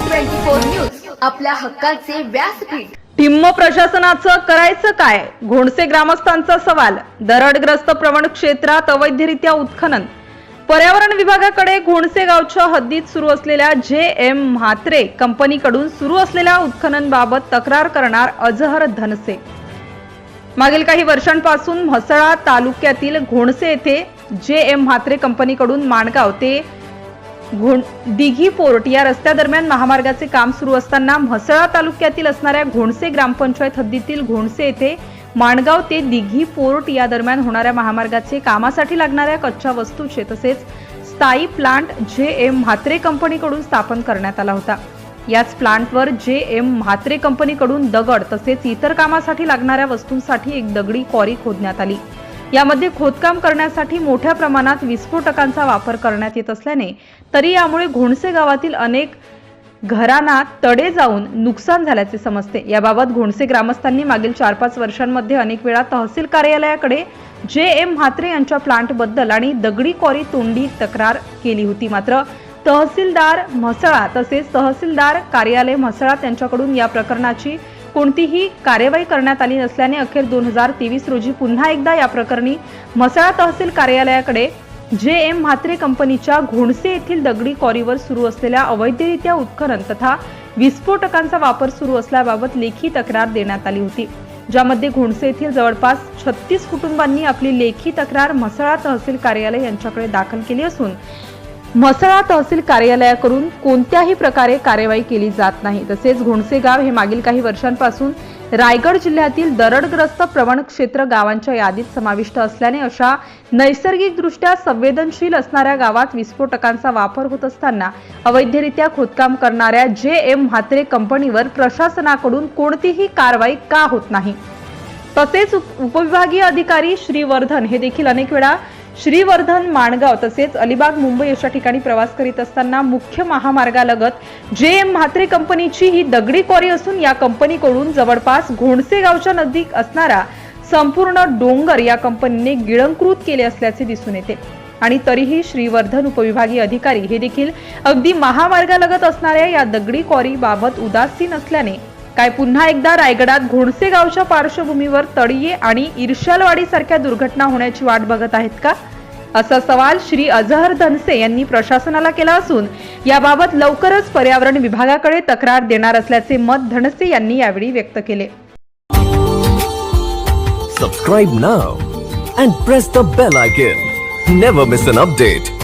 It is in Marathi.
फोर न्यूज आपल्या हक्काचे व्यासपीठ. टिम्म प्रशासनाचं करायचं काय? घोणसे ग्रामस्थांचा सवाल दरडग्रस्त प्रवण क्षेत्रात अवैधरित्या उत्खनन. पर्यावरण विभागाकडे घोणसे गावच्या हद्दीत सुरू असलेल्या जे एम म्हात्रे कंपनीकडून सुरू असलेल्या उत्खननबाबत तक्रार करणार अजहर धनसे. मागील काही वर्षांपासून म्हसळा तालुक्यातील घोणसे येथे जे एम म्हात्रे कंपनीकडून माणगाव ते घोण दिघी पोर्ट या रस्त्यादरम्यान महामार्गाचे काम सुरू असताना म्हसळा तालुक्यातील असणाऱ्या घोणसे ग्रामपंचायत हद्दीतील घोणसे येथे माणगाव ते दिघी पोर्ट या दरम्यान होणाऱ्या महामार्गाचे कामासाठी लागणाऱ्या कच्च्या वस्तूचे तसेच स्थायी प्लांट जे एम म्हात्रे कंपनीकडून स्थापन करण्यात आला होता. याच प्लांटवर जे एम म्हात्रे कंपनीकडून दगड तसेच इतर कामासाठी लागणाऱ्या वस्तूंसाठी एक दगडी क्वारी खोदण्यात आली. यामध्ये खोदकाम करण्यासाठी मोठ्या प्रमाणात विस्फोटकांचा वापर करण्यात येत असल्याने तरी यामुळे घोणसे गावातील अनेक घरांना तडे जाऊन नुकसान झाल्याचे समजते. याबाबत घोणसे ग्रामस्थांनी मागील चार पाच वर्षांमध्ये अनेक वेळा तहसील कार्यालयाकडे जे एम म्हात्रे यांच्या प्लांटबद्दल आणि दगडी कॉरी तोंडी तक्रार केली होती. मात्र तहसीलदार म्हसळा तसेच तहसीलदार कार्यालय म्हसळा त्यांच्याकडून या प्रकरणाची कोणतीही कार्यवाही करण्यात आली नसल्याने अखेर दोन हजार तेवीस रोजी पुन्हा एकदा या प्रकरणी म्हसळा तहसील कार्यालयाकडे जे एम म्हात्रे कंपनीच्या घोणसे येथील दगडी कॉरीवर सुरू असलेल्या अवैधरित्या उत्खनन तथा विस्फोटकांचा वापर सुरू असल्याबाबत लेखी तक्रार देण्यात आली होती ज्यामध्ये घोणसे येथील जवळपास छत्तीस कुटुंबांनी आपली लेखी तक्रार म्हसळा तहसील कार्यालय यांच्याकडे दाखल केली असून म्हसळा तहसील कार्यालयाकडून कोणत्याही प्रकारे कार्यवाही केली जात नाही. तसेच घोणसेगाव हे मागील काही वर्षांपासून रायगड जिल्ह्यातील दरडग्रस्त प्रवण क्षेत्र गावांच्या यादीत समाविष्ट असल्याने अशा नैसर्गिकदृष्ट्या संवेदनशील असणाऱ्या गावात विस्फोटकांचा वापर होत असताना अवैधरित्या खोदकाम करणाऱ्या जे एम म्हात्रे कंपनीवर प्रशासनाकडून कोणतीही कारवाई का होत नाही? तसेच उप- उपविभागीय अधिकारी श्रीवर्धन हे देखील अनेक वेळा श्रीवर्धन माणगाव तसेच अलिबाग मुंबई अशा ठिकाणी प्रवास करीत असताना मुख्य महामार्गालगत जे एम म्हात्रे कंपनीची ही दगडी क्वारी असून या कंपनीकडून जवळपास घोणसे गावच्या नजीक असणारा संपूर्ण डोंगर या कंपनीने गिळंकृत केले असल्याचे दिसून येते. आणि तरीही श्रीवर्धन उपविभागीय अधिकारी हे देखील अगदी महामार्गालगत असणाऱ्या या दगडी क्वारी बाबत उदासीन असल्याने काय पुन्हा एकदा रायगडात घोणसे गावच्या पार्श्वभूमीवर तळीये आणि इर्शालवाडी सारख्या दुर्घटना होण्याची वाट बघत आहेत का? असा सवाल श्री अजहर धनसे यांनी प्रशासनाला केला असून याबाबत लवकरच पर्यावरण विभागाकडे तक्रार देणार असल्याचे मत धनसे यांनी यावेळी व्यक्त केले. Subscribe now and press the bell icon never miss an update